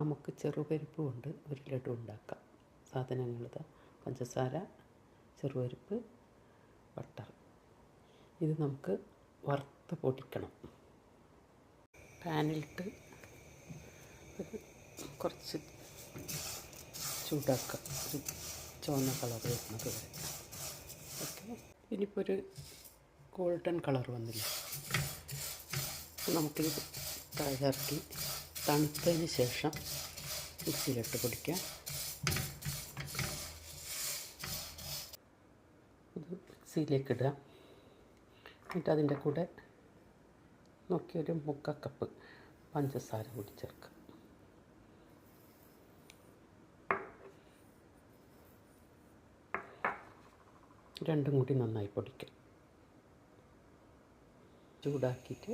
നമുക്ക് ചെറുപരിപ്പ് കൊണ്ട് ഒരു ലഡു ഉണ്ടാക്കാം. സാധനങ്ങളിത് പഞ്ചസാര ചെറുപരിപ്പ് ബട്ടർ. ഇത് നമുക്ക് വറുത്ത് പൊടിക്കണം. പാനിലിട്ട് ഇത് കുറച്ച് ചൂടാക്കുക ഒരു ചുവന്ന കളർ വരുന്നത് വരെ. ഓക്കെ. ഇനിയിപ്പോൾ ഒരു ഗോൾഡൻ കളർ വന്നില്ല? നമുക്കിത് തയ്യാറാക്കി തണുത്തതിന് ശേഷം മിക്സിയിലിട്ട് പൊടിക്കാം ഇത് മിക്സിയിലേക്ക് ഇടുക എന്നിട്ട് അതിന്റെ കൂടെ നോക്കിയൊരു മുക്കാൽ കപ്പ് പഞ്ചസാര കൂടി ചേർക്കുക. രണ്ടും കൂടി നന്നായി പൊടിക്കുക. ചൂടാക്കിയിട്ട്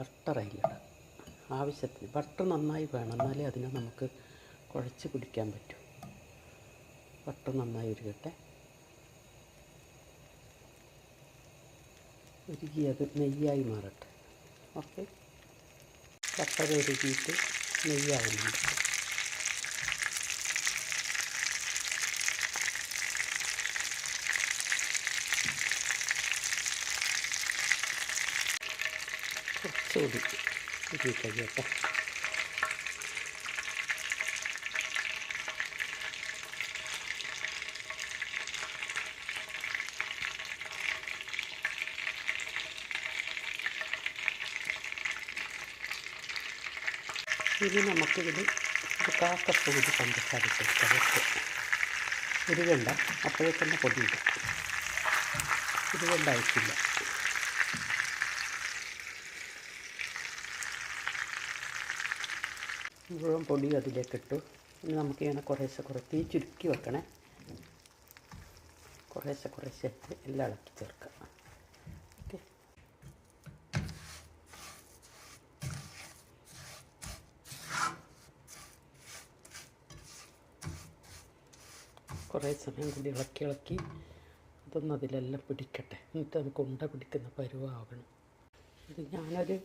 അതിലിടുക ആവശ്യത്തിന്. ബട്ടർ നന്നായി വേണം. എന്നാലേ അതിനെ നമുക്ക് കുഴച്ച് കുടിക്കാൻ പറ്റൂ. ബട്ടർ നന്നായി ഉരുകട്ടെ. ഉരുകി അത് നെയ്യായി മാറട്ടെ. ഓക്കെ. ബട്ടർ ഉരുകിയിട്ട് നെയ്യാവുന്നുണ്ട് കുറച്ചുകൂടി ഉരുകി കഴിയട്ടെ ഇനി നമുക്കിതിൽ ഒരു കാക്കപ്പ് കൂടി പഞ്ചസാര വെച്ച് ഉരുകണ്ട അപ്പോഴേ തന്നെ പൊടിയിടും ഉരുകണ്ട ആയിട്ടില്ല മുഴുവൻ പൊടി അതിലേക്ക് ഇട്ടു ഇനി നമുക്കിങ്ങനെ കുറേശ്ശെ കുറേ തീ ചുരുക്കി വെക്കണേ. കുറേശ്ശെ കുറേശ്ശെ എല്ലാം ഇളക്കി ചേർക്കുക കുറേ സമയം കൂടി ഇളക്കി ഇളക്കി അതൊന്നും അതിലെല്ലാം പിടിക്കട്ടെ. എന്നിട്ട് നമുക്ക് ഉണ്ട പിടിക്കുന്ന പരുവാകണം ഇത് ഞാനൊരു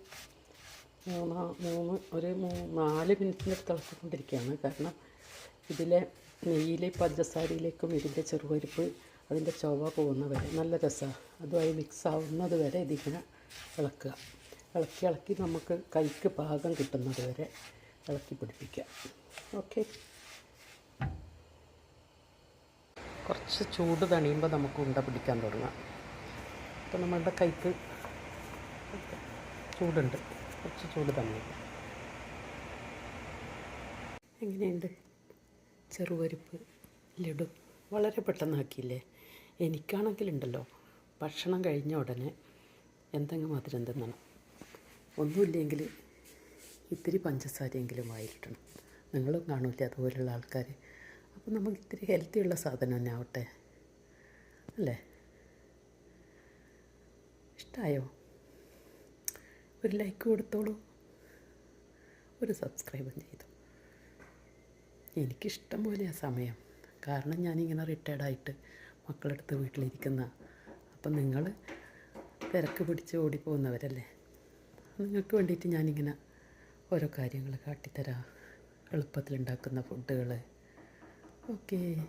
മൂന്ന് മൂന്ന് ഒരു മൂ നാല് മിനിറ്റിന് തിളച്ചിക്കൊണ്ടിരിക്കുകയാണ് കാരണം ഇതിലെ നെയ്യിലെ പഞ്ചസാരയിലേക്കും ഇതിന്റെ ചെറുപരിപ്പ് അതിന്റെ ചൊവ്വ പോകുന്ന വരെ നല്ല രസമാണ് അതുമായി മിക്സ് ആവുന്നത് വരെ ഇതിങ്ങനെ ഇളക്കുക. ഇളക്കി ഇളക്കി നമുക്ക് കൈക്ക് പാകം കിട്ടുന്നത് വരെ ഇളക്കി പിടിപ്പിക്കുക ഓക്കെ. കുറച്ച് ചൂട് തണിയുമ്പോൾ നമുക്ക് ഉണ്ട പിടിക്കാൻ തുടങ്ങാം. അപ്പോൾ നമ്മളുടെ കൈക്ക് ചൂടുണ്ട്. കുറച്ച് ചൂട് തന്നെ എങ്ങനെയുണ്ട്? ചെറുപരിപ്പ് ലഡു വളരെ പെട്ടെന്നാക്കിയില്ലേ എനിക്കാണെങ്കിലുണ്ടല്ലോ ഭക്ഷണം കഴിഞ്ഞ ഉടനെ എന്തെങ്കിലും മധുരം തിന്നണം. ഒന്നുമില്ലെങ്കിൽ ഇത്തിരി പഞ്ചസാരയെങ്കിലും വായിലിട്ടണം നിങ്ങളും കാണൂല്ലേ അതുപോലെയുള്ള ആൾക്കാർ അപ്പോൾ നമുക്ക് ഇത്തിരി ഹെൽത്തിയുള്ള സാധനം തന്നെ ആവട്ടെ. അല്ലേ? ഇഷ്ടമായോ ഒരു ലൈക്ക് കൊടുത്തോളൂ. ഒരു സബ്സ്ക്രൈബും ചെയ്തു. എനിക്കിഷ്ടം പോലെ ആ സമയം. കാരണം ഞാനിങ്ങനെ റിട്ടയർഡായിട്ട് മക്കളെടുത്ത് വീട്ടിലിരിക്കുന്ന അപ്പം നിങ്ങൾ തിരക്ക് പിടിച്ച് ഓടിപ്പോകുന്നവരല്ലേ? നിങ്ങൾക്ക് വേണ്ടിയിട്ട് ഞാനിങ്ങനെ ഓരോ കാര്യങ്ങൾ കാട്ടിത്തരാം. എളുപ്പത്തിലുണ്ടാക്കുന്ന ഫുഡുകൾ ഓക്കേ